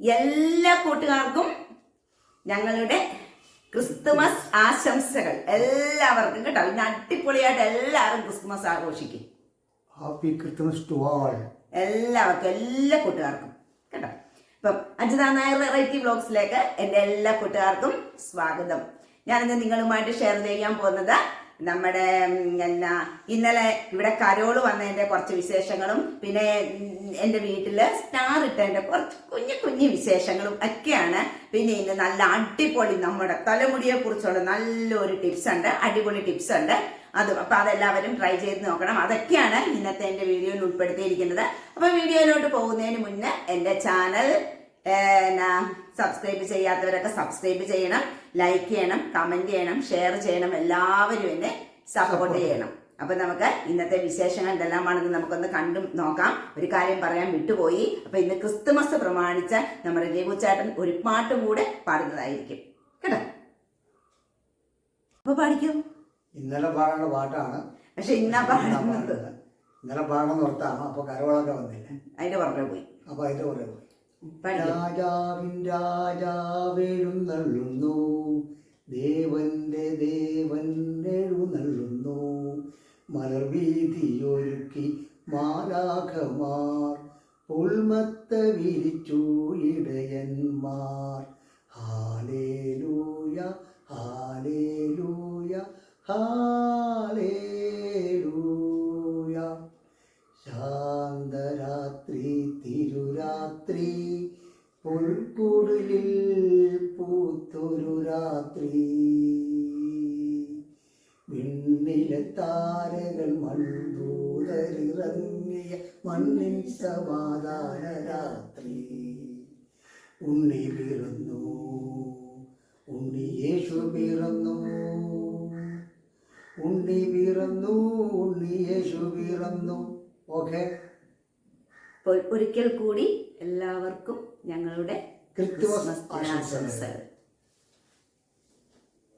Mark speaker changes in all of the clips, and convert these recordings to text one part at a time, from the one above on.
Speaker 1: എല്ലാ കൂട്ടുകാർക്കും ഞങ്ങളുടെ ക്രിസ്തുമസ് ആശംസകൾ എല്ലാവർക്കും കേട്ടോ. ഇന്ന് അടിപൊളിയായിട്ട് എല്ലാവരും ക്രിസ്തുമസ് ആഘോഷിക്കും.
Speaker 2: ഹാപ്പി ക്രിസ്മസ് ടു ആൾ
Speaker 1: എല്ലാവർക്കും എല്ലാ കൂട്ടുകാർക്കും കേട്ടോ. ഇപ്പം അജിത നായർ വെറൈറ്റി ബ്ലോഗ്സിലേക്ക് എന്റെ എല്ലാ കൂട്ടുകാർക്കും സ്വാഗതം. ഞാനിന്ന് നിങ്ങളുമായിട്ട് ഷെയർ ചെയ്യാൻ പോകുന്നത് നമ്മുടെ എന്നാ ഇന്നലെ ഇവിടെ കരോൾ വന്നതിന്റെ കുറച്ച് വിശേഷങ്ങളും പിന്നെ എന്റെ വീട്ടിൽ സ്റ്റാർ ഇട്ടതിന്റെ കുറച്ച് കുഞ്ഞു കുഞ്ഞു വിശേഷങ്ങളും ഒക്കെയാണ്. പിന്നെ ഇന്ന് നല്ല അടിപൊളി നമ്മുടെ തലമുടിയെ കുറിച്ചുള്ള നല്ലൊരു ടിപ്സ് ഉണ്ട് അടിപൊളി ടിപ്സ് ഉണ്ട്. അത് അപ്പൊ അതെല്ലാവരും ട്രൈ ചെയ്ത് നോക്കണം. അതൊക്കെയാണ് ഇന്നത്തെ എന്റെ വീഡിയോയിൽ ഉൾപ്പെടുത്തിയിരിക്കുന്നത്. അപ്പൊ വീഡിയോയിലോട്ട് പോകുന്നതിന് മുന്നേ എന്റെ ചാനൽ സബ്സ്ക്രൈബ് ചെയ്യാത്തവരൊക്കെ സബ്സ്ക്രൈബ് ചെയ്യണം. ലൈക്ക് ചെയ്യണം കമന്റ് ചെയ്യണം ഷെയർ ചെയ്യണം എല്ലാവരും എന്നെ സപ്പോർട്ട് ചെയ്യണം. അപ്പൊ നമുക്ക് ഇന്നത്തെ വിശേഷങ്ങൾ എന്തെല്ലാമാണെന്ന് നമുക്കൊന്ന് കണ്ടും നോക്കാം. ഒരു കാര്യം പറയാൻ വിട്ടുപോയി. അപ്പൊ ഇന്ന് ക്രിസ്തുമസ് പ്രമാണിച്ച് നമ്മുടെ രഘുചേട്ടൻ ഒരു പാട്ടും കൂടെ പാടുന്നതായിരിക്കും. കേട്ടോ? അപ്പൊ പാടിക്കൂ?
Speaker 2: ഇന്നലെ പാടുന്ന പാട്ടാണ്.
Speaker 1: പക്ഷെ ഇന്നാ പാടുന്നത്.
Speaker 2: ഇന്നലെ പാടണം നിർത്താണോ അപ്പൊ കരവളൊക്കെ വന്നില്ല?
Speaker 1: അതിന്റെ പുറമെ പോയി.
Speaker 2: അപ്പൊ അതിന്റെ പുറമെ പോയി. രാജാവിൻ രാജാവെഴുന്നള്ളുന്നു. ദേവന്റെ ദേവൻ എഴുന്നള്ളുന്നു മലർവീതിയൊരുക്കി മാലാഖമാർ. ഉൾമത്ത വിരിച്ചു ഇടയന്മാർ ഹാലേലൂയ ഹാലേലൂയ ഹാലേലൂയ താരകൾ മൺദൂതരിറങ്ങിയ മണ്ണിൻ സമാധാന രാത്രി. ഉണ്ണി പിറന്നു ഉണ്ണി യേശു പിറന്നു ഉണ്ണി പിറന്നു ഉണ്ണി യേശു പിറന്നു. ഓക്കെ.
Speaker 1: അപ്പോൾ ഒരിക്കൽ കൂടി എല്ലാവർക്കും ഞങ്ങളുടെ ക്രിസ്മസ് ആശംസകൾ.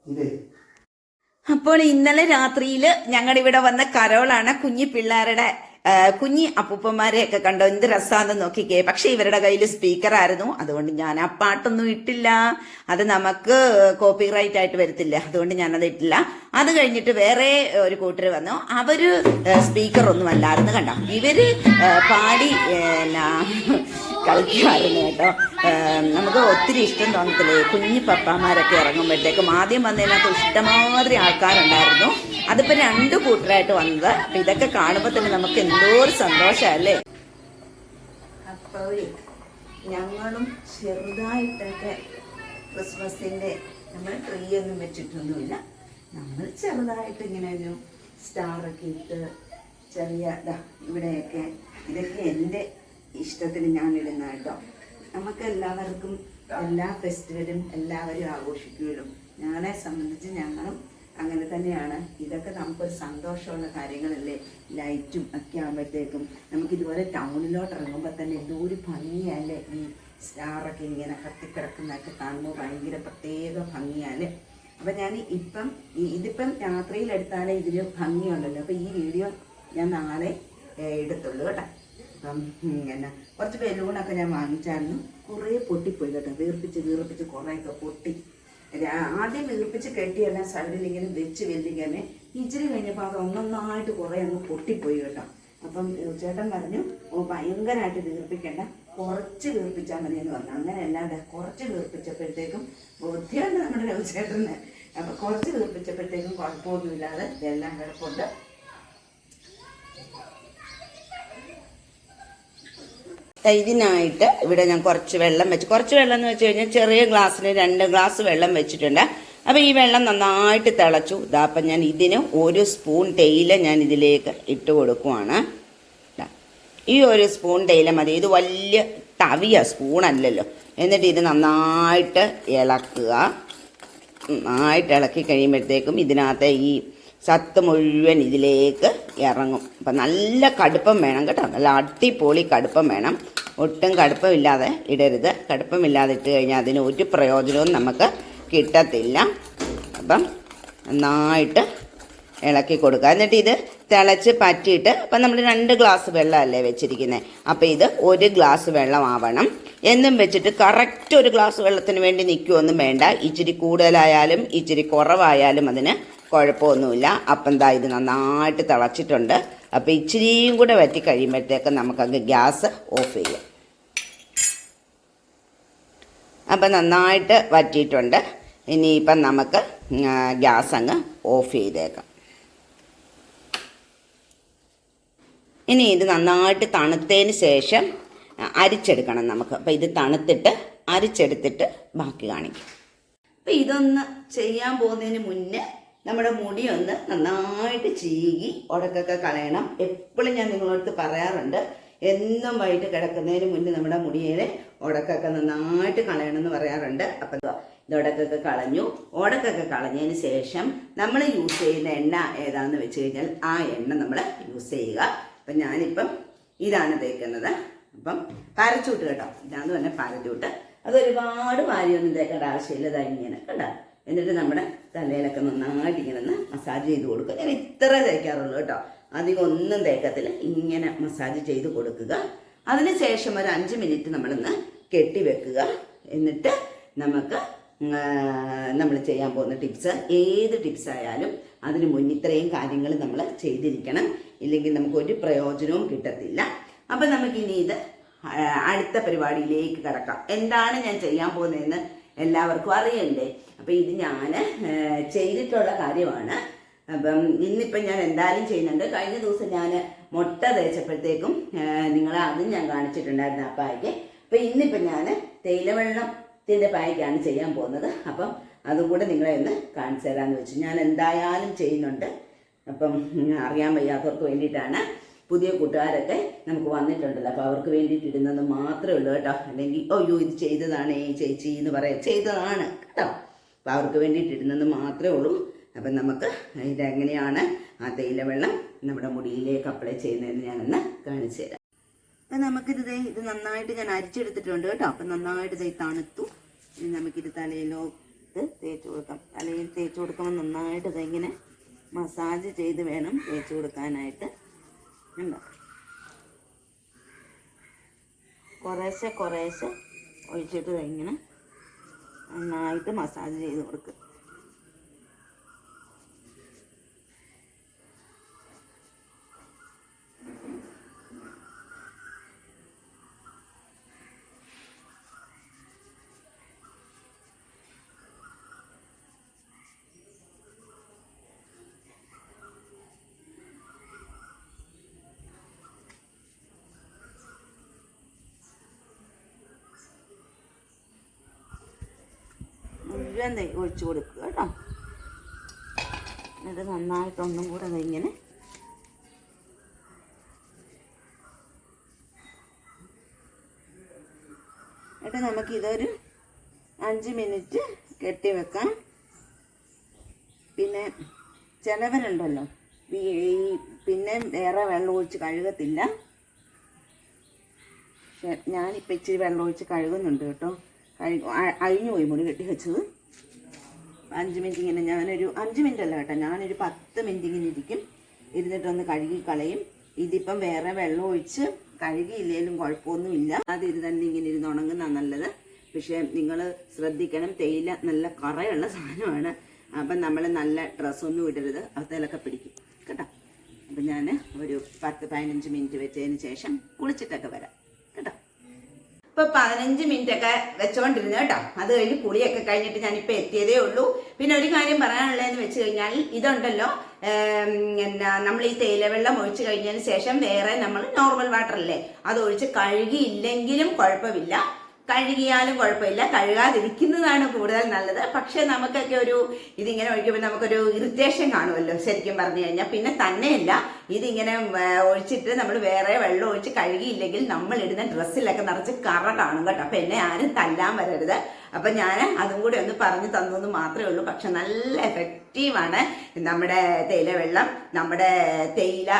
Speaker 2: ഇതേ.
Speaker 1: അപ്പോൾ ഇന്നലെ രാത്രിയിൽ ഞങ്ങളുടെ ഇവിടെ വന്ന കരോളാണ് കുഞ്ഞി പിള്ളേരുടെ കുഞ്ഞി അപ്പൂപ്പന്മാരെയൊക്കെ കണ്ടോ? എന്ത് രസാന്ന് നോക്കിക്കേ. പക്ഷെ ഇവരുടെ കയ്യിൽ സ്പീക്കർ ആയിരുന്നു. അതുകൊണ്ട് ഞാൻ ആ പാട്ടൊന്നും ഇട്ടില്ല. അത് നമുക്ക് കോപ്പി റൈറ്റ് ആയിട്ട് വരത്തില്ല. അതുകൊണ്ട് ഞാനത് ഇട്ടില്ല. അത് കഴിഞ്ഞിട്ട് വേറെ ഒരു കൂട്ടർ വന്നു. അവർ സ്പീക്കർ ഒന്നും അല്ലായിരുന്നു കണ്ടോ? ഇവർ പാടി എന്നാ, കളിക്കുമായിരുന്നു കേട്ടോ. നമുക്ക് ഒത്തിരി ഇഷ്ടം തോന്നത്തില്ലേ? കുഞ്ഞു പപ്പാമാരൊക്കെ ഇറങ്ങുമ്പോഴത്തേക്കും ആദ്യം വന്നതിനകത്ത് ഇഷ്ടമാതിരി ആൾക്കാരുണ്ടായിരുന്നു. അതിപ്പോ രണ്ടു കൂട്ടരായിട്ട് വന്നത്. അപ്പൊ ഇതൊക്കെ കാണുമ്പോ തന്നെ നമുക്ക് എന്തോ ഒരു സന്തോഷല്ലേ അപ്പോൾ ഞങ്ങളും ചെറുതായിട്ടൊക്കെ ക്രിസ്മസിന്റെ നമ്മൾ ട്രീ ഒന്നും വെച്ചിട്ടൊന്നുമില്ല. നമ്മൾ ചെറുതായിട്ട് ഇങ്ങനെ ഒരു സ്റ്റാറൊക്കെ ഇട്ട് ചെറിയ ഇവിടെയൊക്കെ. ഇതൊക്കെ എന്റെ ഇഷ്ടത്തിന് ഞാൻ ഇടുന്ന കേട്ടോ. നമുക്ക് എല്ലാവർക്കും എല്ലാ ഫെസ്റ്റിവലും എല്ലാവരും ആഘോഷിക്കുമല്ലോ. ഞങ്ങളെ സംബന്ധിച്ച് ഞങ്ങളും അങ്ങനെ തന്നെയാണ്. ഇതൊക്കെ നമുക്കൊരു സന്തോഷമുള്ള കാര്യങ്ങളല്ലേ? ലൈറ്റും ഒക്കെ ആകുമ്പോഴത്തേക്കും നമുക്ക് ഇതുപോലെ ടൗണിലോട്ട് ഇറങ്ങുമ്പോൾ തന്നെ എന്തോ ഒരു ഭംഗിയല്ലേ? ഈ സ്റ്റാറൊക്കെ ഇങ്ങനെ കത്തിക്കിടക്കുന്നതൊക്കെ കാണുമ്പോൾ ഭയങ്കര പ്രത്യേക ഭംഗിയല്ലേ? അപ്പം ഞാൻ ഇപ്പം ഇതിപ്പം രാത്രിയിലെടുത്താലേ ഇതിൽ ഭംഗിയുണ്ടല്ലോ. അപ്പം ഈ വീഡിയോ ഞാൻ നാളെ എടുത്തുള്ളൂ കേട്ടോ. എന്നാ കുറച്ച് ബലൂണൊക്കെ ഞാൻ വാങ്ങിച്ചായിരുന്നു. കുറേ പൊട്ടിപ്പോയി കേട്ടോ. വീർപ്പിച്ച് വീർപ്പിച്ച് കുറേയൊക്കെ പൊട്ടി. ആദ്യം വീർപ്പിച്ച് കെട്ടിയെല്ലാം സൈഡിൽ ഇങ്ങനെ വെച്ച് വെല്ലിങ്ങനെ ഇച്ചിരി കഴിഞ്ഞപ്പോൾ അത് ഒന്നൊന്നായിട്ട് കുറേ അങ്ങ് പൊട്ടിപ്പോയി കേട്ടോ. അപ്പം ചേട്ടൻ പറഞ്ഞു ഓ ഭയങ്കരമായിട്ട് വീർപ്പിക്കേണ്ട. കുറച്ച് വീർപ്പിച്ചാൽ മതി എന്ന് പറഞ്ഞു. അങ്ങനെ അല്ലാതെ കുറച്ച് വീർപ്പിച്ചപ്പോഴത്തേക്കും ബുദ്ധിയുണ്ട് നമ്മുടെ രവിചേട്ടന് അപ്പം കുറച്ച് വീർപ്പിച്ചപ്പോഴത്തേക്കും കുഴപ്പമൊന്നുമില്ലാതെ ഇതെല്ലാം കിടപ്പുണ്ട്. ഇതിനായിട്ട് ഇവിടെ ഞാൻ കുറച്ച് വെള്ളം വെച്ച് കുറച്ച് വെള്ളം എന്ന് വെച്ച് കഴിഞ്ഞാൽ ചെറിയ ഗ്ലാസ്സിന് രണ്ട് ഗ്ലാസ് വെള്ളം വെച്ചിട്ടുണ്ട്. അപ്പോൾ ഈ വെള്ളം നന്നായിട്ട് തിളച്ചു. ഇതാ അപ്പം ഞാൻ ഇതിന് ഒരു സ്പൂൺ തേയില ഞാൻ ഇതിലേക്ക് ഇട്ട് കൊടുക്കുവാണ്. ഈ ഒരു സ്പൂൺ തേയില മതി. ഇത് വലിയ തവിയ സ്പൂണല്ലല്ലോ എന്നിട്ട് ഇത് നന്നായിട്ട് ഇളക്കുക. നന്നായിട്ട് ഇളക്കി കഴിയുമ്പോഴത്തേക്കും ഇതിനകത്തെ ഈ സത്ത് മുഴുവൻ ഇതിലേക്ക് ഇറങ്ങും. അപ്പം നല്ല കടുപ്പം വേണം കേട്ടോ. നല്ല അടിപൊളി കടുപ്പം വേണം. ഒട്ടും കടുപ്പമില്ലാതെ ഇടരുത്. കടുപ്പമില്ലാതെ ഇട്ട് കഴിഞ്ഞാൽ അതിന് ഒരു പ്രയോജനവും നമുക്ക് കിട്ടത്തില്ല. അപ്പം നന്നായിട്ട് ഇളക്കി കൊടുക്കുക. എന്നിട്ട് ഇത് തിളച്ച് പറ്റിയിട്ട് അപ്പം നമ്മൾ രണ്ട് ഗ്ലാസ് വെള്ളമല്ലേ വെച്ചിരിക്കുന്നത് അപ്പം ഇത് ഒരു ഗ്ലാസ് വെള്ളമാവണം. എന്നും വെച്ചിട്ട് കറക്റ്റ് ഒരു ഗ്ലാസ് വെള്ളത്തിന് വേണ്ടി നിൽക്കുമൊന്നും വേണ്ട. ഇച്ചിരി കൂടുതലായാലും ഇച്ചിരി കുറവായാലും അതിന് കുഴപ്പമൊന്നുമില്ല. അപ്പം ദാ ഇത് നന്നായിട്ട് തിളച്ചിട്ടുണ്ട്. അപ്പോൾ ഇച്ചിരിയും കൂടെ വറ്റി കഴിയുമ്പോഴത്തേക്ക് നമുക്കങ്ങ് ഗ്യാസ് ഓഫ് ചെയ്യാം. അപ്പം നന്നായിട്ട് വറ്റിയിട്ടുണ്ട്. ഇനിയിപ്പം നമുക്ക് ഗ്യാസ് അങ്ങ് ഓഫ് ചെയ്തേക്കാം. ഇനി ഇത് നന്നായിട്ട് തണുത്തതിന് ശേഷം അരിച്ചെടുക്കണം നമുക്ക്. അപ്പം ഇത് തണുത്തിട്ട് അരിച്ചെടുത്തിട്ട് ബാക്കി കാണിക്കും. അപ്പം ഇതൊന്ന് ചെയ്യാൻ പോകുന്നതിന് മുന്നേ നമ്മുടെ മുടി ഒന്ന് നന്നായിട്ട് ചീകി ഉടക്കൊക്കെ കളയണം എപ്പോഴും ഞാൻ നിങ്ങളടുത്ത് പറയാറുണ്ട് എന്നും വൈകിട്ട് കിടക്കുന്നതിന് മുന്നേ നമ്മുടെ മുടിയേനെ ഉടക്കൊക്കെ നന്നായിട്ട് കളയണം എന്ന് പറയാറുണ്ട്. അപ്പം ഇതാ, ഇത് ഉടക്കൊക്കെ കളഞ്ഞു. ഉടക്കൊക്കെ കളഞ്ഞതിന് ശേഷം നമ്മൾ യൂസ് ചെയ്യുന്ന എണ്ണ ഏതാണെന്ന് വെച്ച് കഴിഞ്ഞാൽ ആ എണ്ണ നമ്മൾ യൂസ് ചെയ്യുക. അപ്പം ഞാനിപ്പം ഇതാണ് തേക്കുന്നത്. അപ്പം പാരച്ചൂട്ട് കേട്ടോ. ഇതാന്ന് പറഞ്ഞാൽ പാരച്ചൂട്ട്. അത് ഒരുപാട് വാരിയൊന്നും തേക്കേണ്ട ആവശ്യമില്ല. ഇതാ ഇങ്ങനെ കേട്ടോ എന്നിട്ട് നമ്മുടെ തലയിലൊക്കെ നന്നായിട്ട് ഇങ്ങനെ ഒന്ന് മസാജ് ചെയ്ത് കൊടുക്കുക. ഞാൻ ഇത്ര തേക്കാറുള്ളൂ കേട്ടോ. അധികം ഒന്നും തേക്കത്തില്ല. ഇങ്ങനെ മസാജ് ചെയ്ത് കൊടുക്കുക. അതിനുശേഷം ഒരു അഞ്ച് മിനിറ്റ് നമ്മളൊന്ന് കെട്ടിവെക്കുക എന്നിട്ട് നമുക്ക് നമ്മൾ ചെയ്യാൻ പോകുന്ന ടിപ്സ് ഏത് ടിപ്സ് ആയാലും അതിന് മുന്നേ ഇത്രയും കാര്യങ്ങൾ നമ്മൾ ചെയ്തിരിക്കണം. ഇല്ലെങ്കിൽ നമുക്ക് ഒരു പ്രയോജനവും കിട്ടത്തില്ല. അപ്പം നമുക്കിനി ഇത് അടുത്ത പരിപാടിയിലേക്ക് കിടക്കാം. എന്താണ് ഞാൻ ചെയ്യാൻ പോകുന്നതെന്ന് എല്ലാവർക്കും അറിയണ്ടേ? അപ്പം ഇത് ഞാൻ ചെയ്തിട്ടുള്ള കാര്യമാണ്. അപ്പം ഇന്നിപ്പം ഞാൻ എന്തായാലും ചെയ്യുന്നുണ്ട്. കഴിഞ്ഞ ദിവസം ഞാൻ മുട്ട തേച്ചപ്പോഴത്തേക്കും നിങ്ങളെ അതും ഞാൻ കാണിച്ചിട്ടുണ്ടായിരുന്നു ആ പായ്ക്ക്. അപ്പം ഇന്നിപ്പം ഞാൻ തേയിലവെള്ളത്തിന്റെ പായ്ക്കാണ് ചെയ്യാൻ പോകുന്നത്. അപ്പം അതും കൂടെ നിങ്ങളെ ഒന്ന് കാണിച്ചു തരാമെന്ന് വെച്ചു. ഞാൻ എന്തായാലും ചെയ്യുന്നുണ്ട്. അപ്പം അറിയാൻ വയ്യാത്തവർക്ക് വേണ്ടിയിട്ടാണ്. പുതിയ കൂട്ടുകാരൊക്കെ നമുക്ക് വന്നിട്ടുണ്ടല്ലോ. അപ്പോൾ അവർക്ക് വേണ്ടിയിട്ട് ഇടുന്നത് മാത്രമേ ഉള്ളൂ കേട്ടോ. അല്ലെങ്കിൽ അയ്യോ ഇത് ചെയ്തതാണ് ഈ ചേച്ചി എന്ന് പറയാം. ചെയ്തതാണ്. കേട്ടോ. അപ്പോൾ അവർക്ക് വേണ്ടിയിട്ടിരുന്നെന്ന് മാത്രമേ ഉള്ളൂ. അപ്പം നമുക്ക് ഇതെങ്ങനെയാണ് ആ തേയില വെള്ളം നമ്മുടെ മുടിയിലേക്ക് അപ്ലൈ ചെയ്യുന്നതെന്ന് ഞാനൊന്ന് കാണിച്ചു തരാം. അപ്പം നമുക്കിത് ഇത് നന്നായിട്ട് ഞാൻ അരിച്ചെടുത്തിട്ടുണ്ട് കേട്ടോ. അപ്പം നന്നായിട്ട് ഇത് തണുത്തു. ഇനി നമുക്കിത് ഇത് തേച്ച് കൊടുക്കാം. തലയിൽ തേച്ച് കൊടുക്കുമ്പോൾ നന്നായിട്ട് ഇതിങ്ങനെ മസാജ് ചെയ്ത് വേണം തേച്ച് കൊടുക്കാനായിട്ട്. ഉണ്ടോ കുറേശ്ശെ കുറേശ്ശെ ഒഴിച്ചിട്ട് ഇങ്ങനെ നന്നായിട്ട് മസാജ് ചെയ്ത് കൊടുക്കുക മുഴുവൻ ദേ ഒഴിച്ച് കൊടുക്കുക കേട്ടോ. എന്നിട്ട് നന്നായിട്ടൊന്നും കൂടെ ഇങ്ങനെ. എന്നിട്ട് നമുക്ക് ഇതൊരു അഞ്ച് മിനിറ്റ് കെട്ടി വെക്കാം. പിന്നെ ചിലവരുണ്ടല്ലോ. പിന്നെ വേറെ വെള്ളം ഒഴിച്ച് കഴുകത്തില്ല. ഞാനിപ്പോൾ ഇച്ചിരി വെള്ളം ഒഴിച്ച് കഴുകുന്നുണ്ട് കേട്ടോ. കഴുകു അഴിഞ്ഞു പോയി മുടി കെട്ടി വെച്ചത്. അഞ്ച് മിനിറ്റ് ഇങ്ങനെ ഞാനൊരു അഞ്ച് മിനിറ്റ് അല്ല കേട്ടോ ഞാനൊരു പത്ത് മിനിറ്റ് ഇങ്ങനെ ഇരിക്കും. ഇരുന്നിട്ടൊന്ന് കഴുകി കളയും. ഇതിപ്പം വേറെ വെള്ളം ഒഴിച്ച് കഴുകിയില്ലേലും കുഴപ്പമൊന്നുമില്ല. അത് ഇത് തന്നെ ഇങ്ങനെ ഇരുന്ന് ഉണങ്ങുന്ന നല്ലത്. പക്ഷേ നിങ്ങൾ ശ്രദ്ധിക്കണം തേയില നല്ല കറയുള്ള സാധനമാണ്. അപ്പം നമ്മൾ നല്ല ഡ്രസ്സൊന്നും ഇടരുത് അതിലൊക്കെ പിടിക്കും. കേട്ടോ? അപ്പം ഞാൻ ഒരു പത്ത് പതിനഞ്ച് മിനിറ്റ് വെച്ചതിന് ശേഷം കുളിച്ചിട്ടൊക്കെ വരാം. ഇപ്പൊ പതിനഞ്ച് മിനിറ്റ് ഒക്കെ വെച്ചോണ്ടിരുന്നു കേട്ടോ. അത് കഴിഞ്ഞ് കുളിയൊക്കെ കഴിഞ്ഞിട്ട് ഞാൻ ഇപ്പൊ എത്തിയതേ ഉള്ളൂ. പിന്നെ ഒരു കാര്യം പറയാനുള്ളതെന്ന് വെച്ച് കഴിഞ്ഞാൽ ഇതുണ്ടല്ലോ എന്നാ നമ്മൾ ഈ തേയിലവെള്ളം ഒഴിച്ച് കഴിഞ്ഞതിന് ശേഷം വേറെ നമ്മൾ നോർമൽ വാട്ടർ അല്ലേ? അത് ഒഴിച്ച് കഴുകിയില്ലെങ്കിലും കുഴപ്പമില്ല. കഴുകിയാലും കുഴപ്പമില്ല. കഴുകാതിരിക്കുന്നതാണ് കൂടുതൽ നല്ലത്. പക്ഷെ നമുക്കൊക്കെ ഒരു ഇതിങ്ങനെ ഒഴിക്കുമ്പോൾ നമുക്കൊരു ഇറിറ്റേഷൻ കാണുമല്ലോ ശരിക്കും പറഞ്ഞു കഴിഞ്ഞാൽ പിന്നെ തന്നെയല്ല ഇതിങ്ങനെ ഒഴിച്ചിട്ട് നമ്മൾ വേറെ വെള്ളം ഒഴിച്ച് കഴുകിയില്ലെങ്കിൽ നമ്മൾ ഇടുന്ന ഡ്രസ്സിലൊക്കെ നിറച്ച് കറ കാണും കേട്ടോ. അപ്പം എന്നെ ആരും തല്ലാൻ വരരുത്. അപ്പം ഞാൻ അതും കൂടി ഒന്ന് പറഞ്ഞു തന്നു എന്ന് മാത്രമേ ഉള്ളൂ. പക്ഷെ നല്ല എഫക്റ്റീവാണ് നമ്മുടെ തേയില വെള്ളം നമ്മുടെ തേയില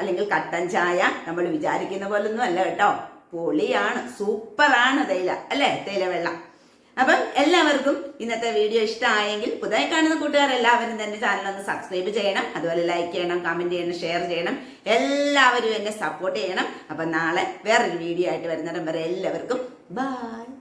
Speaker 1: അല്ലെങ്കിൽ കട്ടൻ ചായ. നമ്മൾ വിചാരിക്കുന്ന പോലൊന്നും അല്ല കേട്ടോ. പൊളിയാണ് സൂപ്പറാണ് തേയില അല്ലേ? തേയില വെള്ളം. അപ്പം എല്ലാവർക്കും ഇന്നത്തെ വീഡിയോ ഇഷ്ടമായെങ്കിൽ പുതുതായി കാണുന്ന കൂട്ടുകാരെല്ലാവരും തന്നെ ചാനൽ ഒന്ന് സബ്സ്ക്രൈബ് ചെയ്യണം. അതുപോലെ ലൈക്ക് ചെയ്യണം കമന്റ് ചെയ്യണം ഷെയർ ചെയ്യണം. എല്ലാവരും എന്നെ സപ്പോർട്ട് ചെയ്യണം. അപ്പം നാളെ വേറൊരു വീഡിയോ ആയിട്ട് വരുന്നിടം വരെ എല്ലാവർക്കും ബൈ